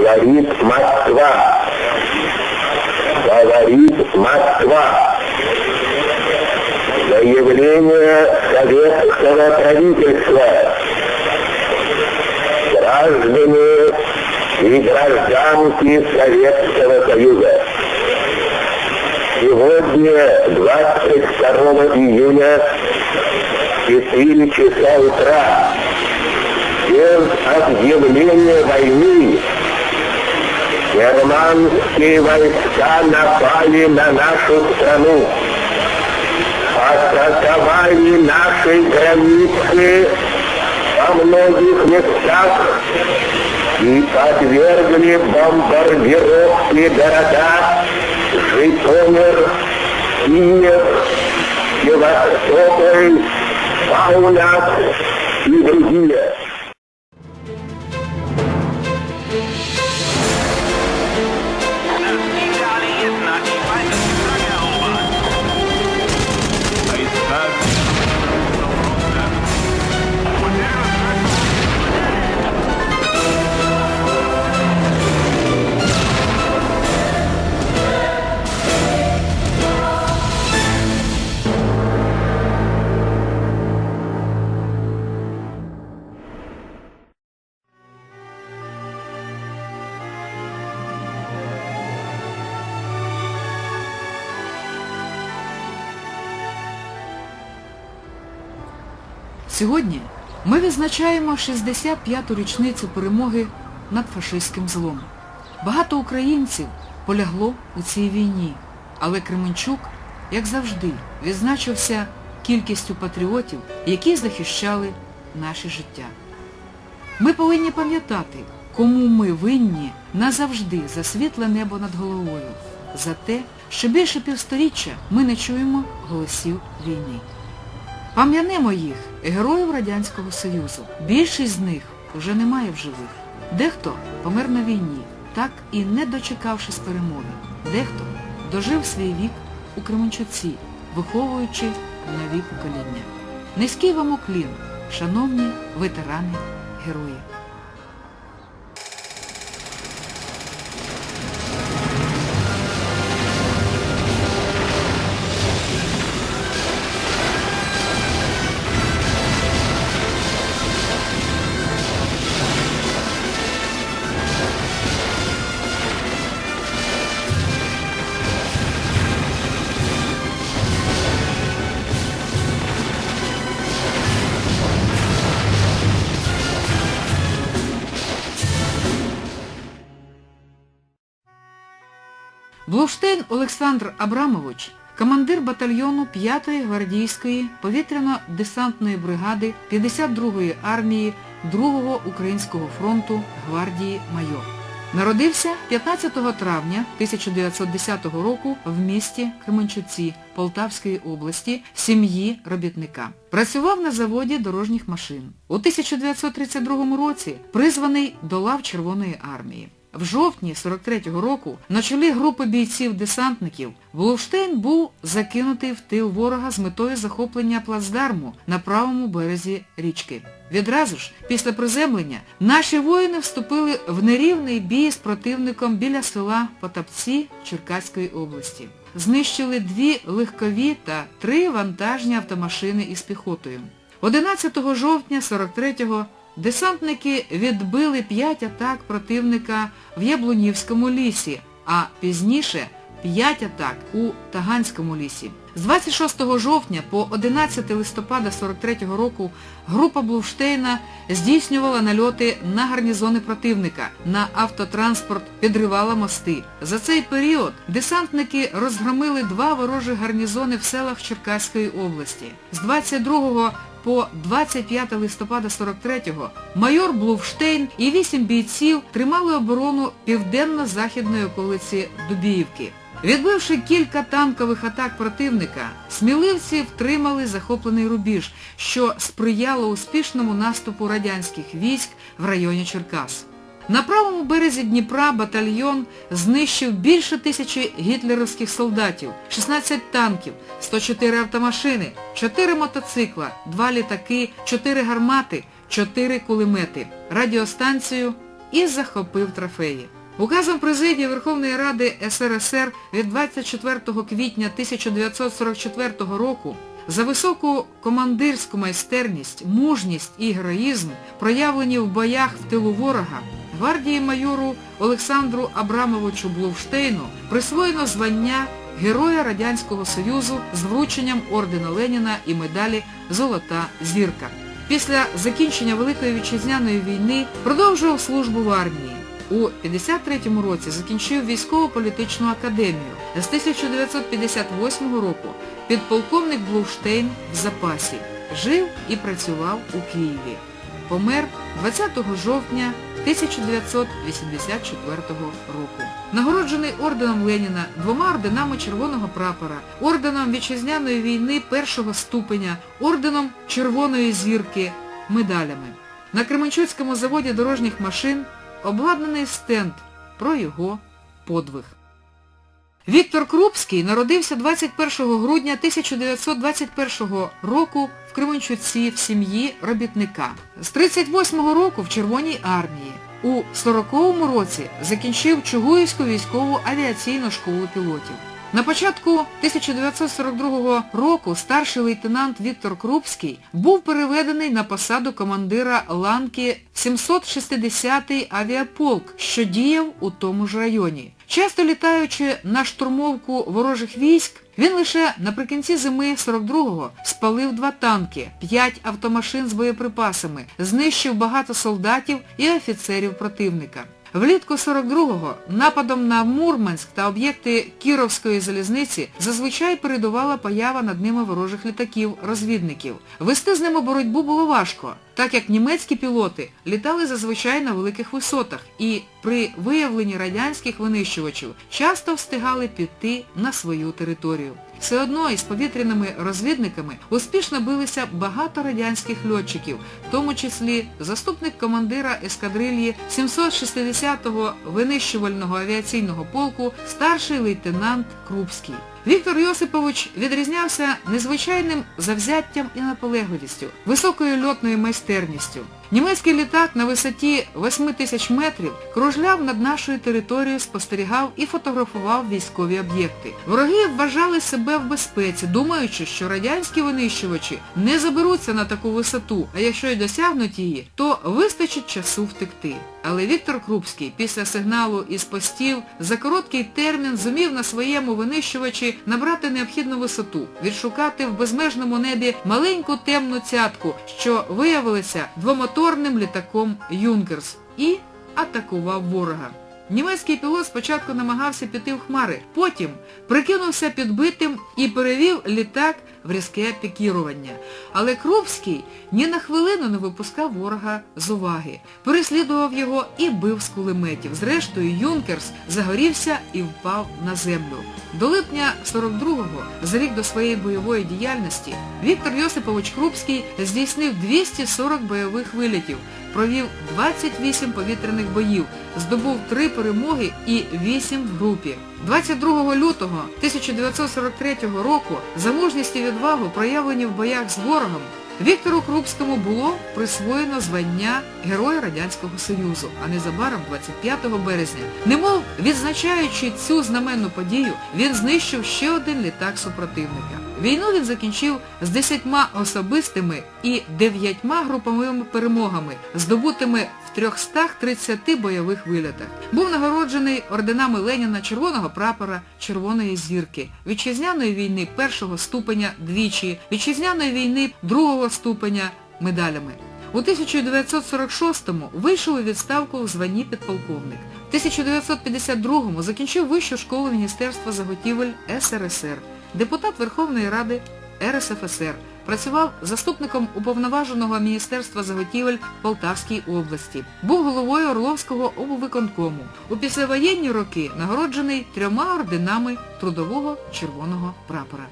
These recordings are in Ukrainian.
говорит Москва. Говорит Москва. Заявление советского правительства. Граждане и гражданки Советского Союза. Сегодня, 22 июня, 4 часа утра, без объявления войны германские войска напали на нашу страну, атаковали наши границы во многих местах и подвергли бомбардировке города Житомир, Киев, Севастополь, Паунас и другие. Сьогодні ми відзначаємо 65-ту річницю перемоги над фашистським злом. Багато українців полягло у цій війні, але Кременчук, як завжди, відзначився кількістю патріотів, які захищали наше життя. Ми повинні пам'ятати, кому ми винні назавжди за світле небо над головою, за те, що більше півсторіччя ми не чуємо голосів війни. Пам'янемо їх, героїв Радянського Союзу. Більшість з них вже немає в живих. Дехто помер на війні, так і не дочекавшись перемоги. Дехто дожив свій вік у Кременчуці, виховуючи нові покоління. Низький вам уклін, шановні ветерани, герої. Блуштейн Олександр Абрамович, командир батальйону 5-ї гвардійської повітряно-десантної бригади 52-ї армії 2-го Українського фронту гвардії майор. Народився 15 травня 1910 року в місті Кременчуці Полтавської області сім'ї робітника. Працював на заводі дорожніх машин. У 1932 році призваний до лав Червоної армії. В жовтні 43-го року на чолі групи бійців-десантників Воловштейн був закинутий в тил ворога з метою захоплення плацдарму на правому березі річки. Відразу ж, після приземлення, наші воїни вступили в нерівний бій з противником біля села Потапці Черкаської області. Знищили дві легкові та три вантажні автомашини із піхотою. 11 жовтня 43-го Десантники відбили п'ять атак противника в Яблунівському лісі, а пізніше п'ять атак у Таганському лісі. З 26 жовтня по 11 листопада 43-го року група Блуштейна здійснювала нальоти на гарнізони противника, на автотранспорт підривала мости. За цей період десантники розгромили два ворожі гарнізони в селах Черкаської області. З 22 по 25 листопада 43-го майор Блувштейн і вісім бійців тримали оборону південно-західної околиці Дубіївки. Відбивши кілька танкових атак противника, сміливці втримали захоплений рубіж, що сприяло успішному наступу радянських військ в районі Черкас. На правому березі Дніпра батальйон знищив більше тисячі гітлерівських солдатів, 16 танків, 104 автомашини, 4 мотоцикла, 2 літаки, 4 гармати, 4 кулемети, радіостанцію і захопив трофеї. Указом Президії Верховної Ради СРСР від 24 квітня 1944 року за високу командирську майстерність, мужність і героїзм, проявлені в боях в тилу ворога, гвардії майору Олександру Абрамовичу Блувштейну присвоєно звання Героя Радянського Союзу з врученням ордена Леніна і медалі Золота зірка. Після закінчення Великої Вітчизняної війни продовжував службу в армії. У 53-му році закінчив військово-політичну академію. З 1958 року підполковник Блуштейн в запасі. Жив і працював у Києві. Помер 20 жовтня 1984 року. Нагороджений орденом Леніна, двома орденами Червоного прапора, орденом Вітчизняної війни першого ступеня, орденом Червоної зірки, медалями. На Кременчуцькому заводі дорожніх машин обладнаний стенд про його подвиг. Віктор Крупський народився 21 грудня 1921 року в Кременчуці в сім'ї робітника. З 38-го року в Червоній армії. У 40-му році закінчив Чугуївську військову авіаційну школу пілотів. На початку 1942 року старший лейтенант Віктор Крупський був переведений на посаду командира ланки 760-й авіаполк, що діяв у тому ж районі. Часто літаючи на штурмовку ворожих військ, він лише наприкінці зими 42-го спалив два танки, п'ять автомашин з боєприпасами, знищив багато солдатів і офіцерів противника. Влітку 42-го нападом на Мурманськ та об'єкти Кіровської залізниці зазвичай передувала поява над ними ворожих літаків-розвідників. Вести з ними боротьбу було важко, так як німецькі пілоти літали зазвичай на великих висотах і при виявленні радянських винищувачів часто встигали піти на свою територію. Все одно із повітряними розвідниками успішно билися багато радянських льотчиків, в тому числі заступник командира ескадрильї 760-го винищувального авіаційного полку старший лейтенант Крупський. Віктор Йосипович відрізнявся незвичайним завзяттям і наполегливістю, високою льотною майстерністю. Німецький літак на висоті 8 тисяч метрів кружляв над нашою територією, спостерігав і фотографував військові об'єкти. Вороги вважали себе в безпеці, думаючи, що радянські винищувачі не заберуться на таку висоту, а якщо й досягнуть її, то вистачить часу втекти. Але Віктор Крупський після сигналу із постів за короткий термін зумів на своєму винищувачі набрати необхідну висоту, відшукати в безмежному небі маленьку темну цятку, що виявилася двомоторним літаком Юнкерс, і атакував ворога. Німецький пілот спочатку намагався піти в хмари, потім прикинувся підбитим і перевів літак в різке пікірування. Але Крупський ні на хвилину не випускав ворога з уваги, переслідував його і бив з кулеметів. Зрештою, Юнкерс загорівся і впав на землю. До липня 42-го, за рік до своєї бойової діяльності, Віктор Йосипович Крупський здійснив 240 бойових вилітів, провів 28 повітряних боїв, здобув 3 перемоги і 8 в групі. 22 лютого 1943 року за мужність і відвагу, проявлені в боях з ворогом, Віктору Крупському було присвоєно звання Героя Радянського Союзу, а незабаром 25 березня. Немов відзначаючи цю знаменну подію, він знищив ще один літак супротивника. Війну він закінчив з 10 особистими і 9 груповими перемогами, здобутими 330 бойових вилітах. Був нагороджений орденами Леніна Червоного прапора, Червоної зірки, Вітчизняної війни першого ступеня двічі, Вітчизняної війни другого ступеня медалями. У 1946-му вийшов у відставку у званні підполковник. В 1952-му закінчив Вищу школу Міністерства заготівель СРСР, депутат Верховної Ради РСФСР, працював заступником уповноваженого Міністерства заготівель Полтавській області. Був головою Орловського облвиконкому. У післявоєнні роки нагороджений трьома орденами Трудового червоного прапора.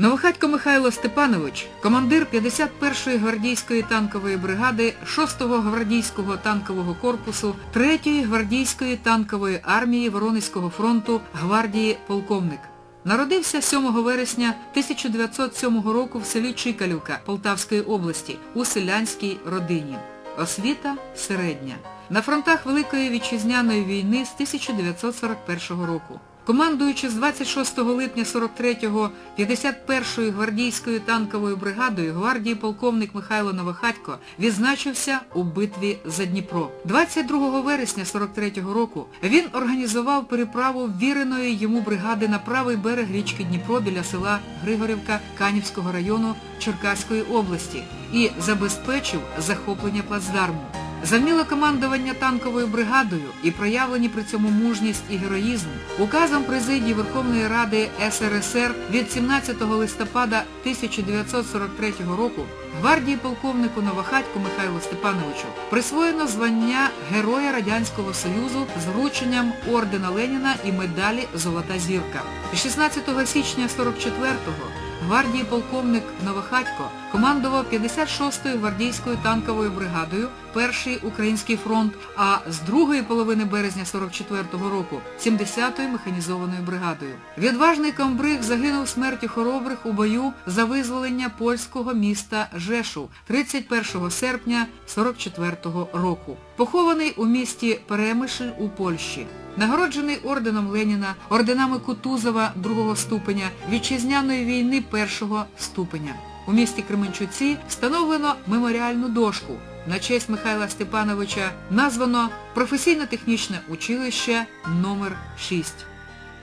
Новохатько Михайло Степанович, командир 51-ї гвардійської танкової бригади 6-го гвардійського танкового корпусу 3-ї гвардійської танкової армії Воронезького фронту гвардії полковник. Народився 7 вересня 1907 року в селі Чикалівка Полтавської області у селянській родині. Освіта середня. на фронтах Великої Вітчизняної війни з 1941 року. Командуючи з 26 липня 43-го 51-ї гвардійською танковою бригадою гвардії полковник Михайло Новохатько відзначився у битві за Дніпро. 22 вересня 43-го року він організував переправу ввіреної йому бригади на правий берег річки Дніпро біля села Григорівка Канівського району Черкаської області і забезпечив захоплення плацдарму. Завміле командування танковою бригадою і проявлені при цьому мужність і героїзм указом президії Верховної Ради СРСР від 17 листопада 1943 року гвардії полковнику Новохатьку Михайлу Степановичу присвоєно звання Героя Радянського Союзу з врученням ордена Леніна і медалі Золота зірка. 16 січня 44-го гвардії полковник Новохатько командував 56-ю гвардійською танковою бригадою Перший Український фронт, а з другої половини березня 44-го року 70-ю механізованою бригадою. Відважний комбриг загинув смертю хоробрих у бою за визволення польського міста Жешу 31 серпня 44-го року. Похований у місті Перемишль у Польщі. Нагороджений орденом Леніна, орденами Кутузова другого ступеня, вітчизняної війни першого ступеня. У місті Кременчуці встановлено меморіальну дошку. На честь Михайла Степановича названо професійно-технічне училище номер 6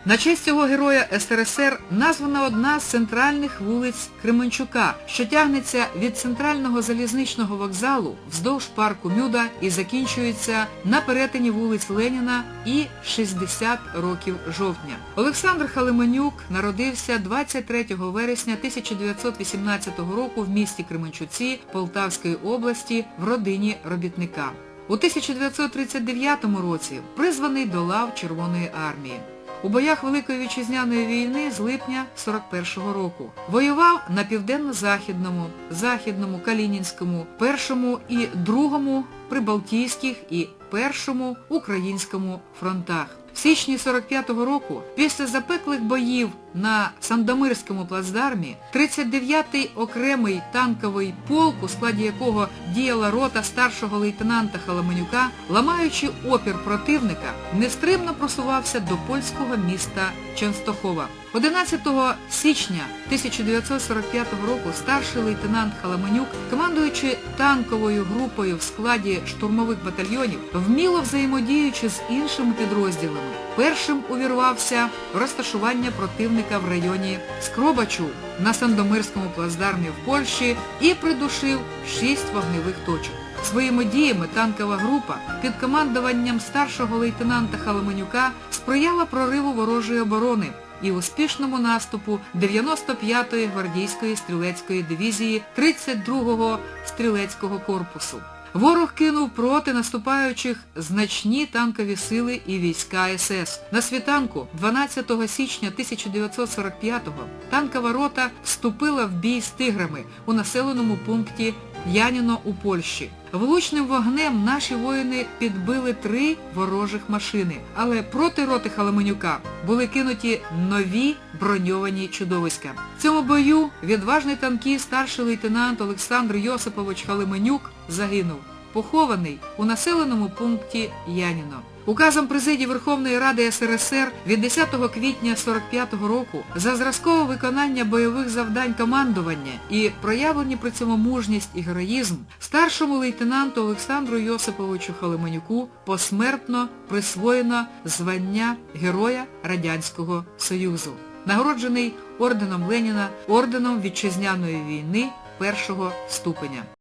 на честь цього героя СРСР названа одна з центральних вулиць Кременчука, що тягнеться від центрального залізничного вокзалу вздовж парку Мюда і закінчується на перетині вулиць Леніна і 60 років жовтня. Олександр Халименюк народився 23 вересня 1918 року в місті Кременчуці Полтавської області в родині робітника. У 1939 році призваний до лав Червоної армії. У боях Великої Вітчизняної війни з липня 41-го року. Воював на Південно-Західному, Західному, Калінінському, Першому і Другому Прибалтійських і Першому Українському фронтах. В січні 45-го року, після запеклих боїв на Сандомирському плацдармі, 39-й окремий танковий полк, у складі якого діяла рота старшого лейтенанта Халаменюка, ламаючи опір противника, нестримно просувався до польського міста Ченстохова. 11 січня 1945 року старший лейтенант Халаменюк, командуючи танковою групою в складі штурмових батальйонів, вміло взаємодіючи з іншими підрозділами, першим увірвався розташування противника в районі Скробачу на Сандомирському плацдармі в Польщі і придушив шість вогневих точок. Своїми діями танкова група під командуванням старшого лейтенанта Халаменюка сприяла прориву ворожої оборони і успішному наступу 95-ї гвардійської стрілецької дивізії 32-го стрілецького корпусу. Ворог кинув проти наступаючих значні танкові сили і війська СС. На світанку 12 січня 1945-го танкова рота вступила в бій з тиграми у населеному пункті Яніно у Польщі. Влучним вогнем наші воїни підбили три ворожих машини, але проти роти Халаменюка були кинуті нові броньовані чудовиська. В цьому бою відважний танкіст старший лейтенант Олександр Йосипович Халименюк загинув, похований у населеному пункті Яніно. Указом президії Верховної Ради СРСР від 10 квітня 45-го року за зразкове виконання бойових завдань командування і проявлені при цьому мужність і героїзм старшому лейтенанту Олександру Йосиповичу Халиманюку посмертно присвоєно звання Героя Радянського Союзу, нагороджений орденом Леніна, орденом Вітчизняної війни першого ступеня.